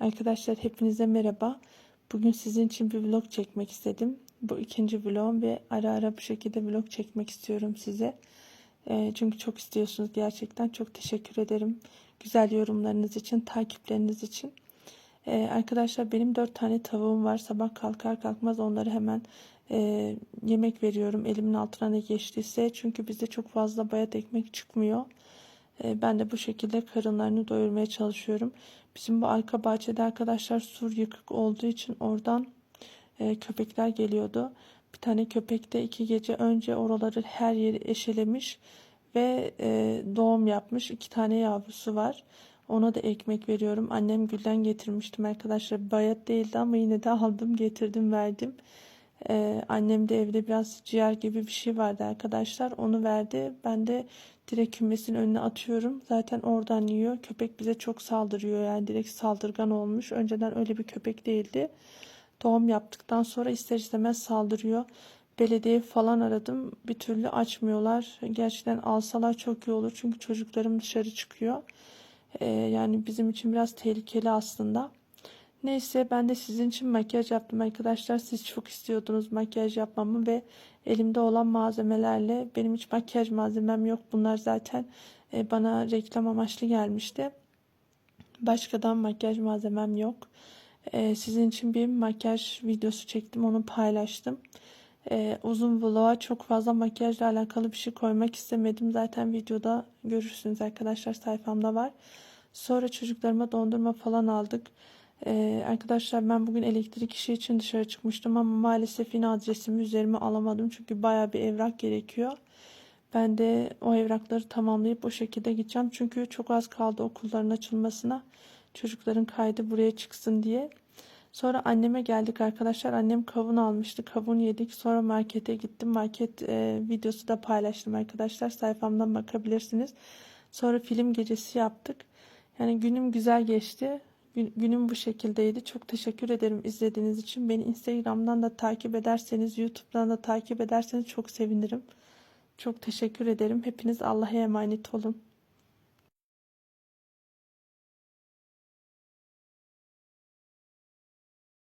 Arkadaşlar hepinize merhaba. Bugün sizin için bir vlog çekmek istedim. Bu ikinci vlogum ve ara ara bu şekilde vlog çekmek istiyorum size. Ee, çünkü çok istiyorsunuz gerçekten. Çok teşekkür ederim. Güzel yorumlarınız için, takipleriniz için. Ee, arkadaşlar benim dört tane tavuğum var. Sabah kalkar kalkmaz onları hemen e, yemek veriyorum. Elimin altına ne geçtiyse. Çünkü bizde çok fazla bayat ekmek çıkmıyor. E, Ben de bu şekilde karınlarını doyurmaya çalışıyorum. Bizim bu arka bahçede arkadaşlar sur yıkık olduğu için oradan e, köpekler geliyordu. Bir tane köpek de iki gece önce oraları her yeri eşelemiş ve e, doğum yapmış. İki tane yavrusu var. Ona da ekmek veriyorum. Annem gülden getirmiştim arkadaşlar. Bayat değildi ama yine de aldım getirdim verdim. Ee, annem de evde biraz ciğer gibi bir şey vardı arkadaşlar. Onu verdi. Ben de direkt kümesin önüne atıyorum. Zaten oradan yiyor. Köpek bize çok saldırıyor. Yani direkt saldırgan olmuş. Önceden öyle bir köpek değildi. Doğum yaptıktan sonra ister istemez saldırıyor. Belediye falan aradım. Bir türlü açmıyorlar. Gerçekten alsalar çok iyi olur. Çünkü çocuklarım dışarı çıkıyor. Ee, yani bizim için biraz tehlikeli aslında. Neyse ben de sizin için makyaj yaptım arkadaşlar. Siz çok istiyordunuz makyaj yapmamı ve elimde olan malzemelerle benim hiç makyaj malzemem yok. Bunlar zaten e, bana reklam amaçlı gelmişti. Başkadan makyaj malzemem yok. E, sizin için bir makyaj videosu çektim. Onu paylaştım. E, uzun vloga çok fazla makyajla alakalı bir şey koymak istemedim. Zaten videoda görürsünüz arkadaşlar sayfamda var. Sonra çocuklarıma dondurma falan aldık. Ee, arkadaşlar ben bugün elektrik işi için dışarı çıkmıştım ama maalesef yine adresimi üzerime alamadım. Çünkü baya bir evrak gerekiyor. Ben de o evrakları tamamlayıp o şekilde gideceğim. Çünkü çok az kaldı okulların açılmasına. Çocukların kaydı buraya çıksın diye. Sonra anneme geldik arkadaşlar. Annem kavun almıştı. Kavun yedik. Sonra markete gittim. Market e, videosu da paylaştım arkadaşlar. Sayfamdan bakabilirsiniz. Sonra film gecesi yaptık. Yani günüm güzel geçti. Gün- Günüm bu şekildeydi. Çok teşekkür ederim izlediğiniz için. Beni Instagram'dan da takip ederseniz, YouTube'dan da takip ederseniz çok sevinirim. Çok teşekkür ederim. Hepiniz Allah'a emanet olun.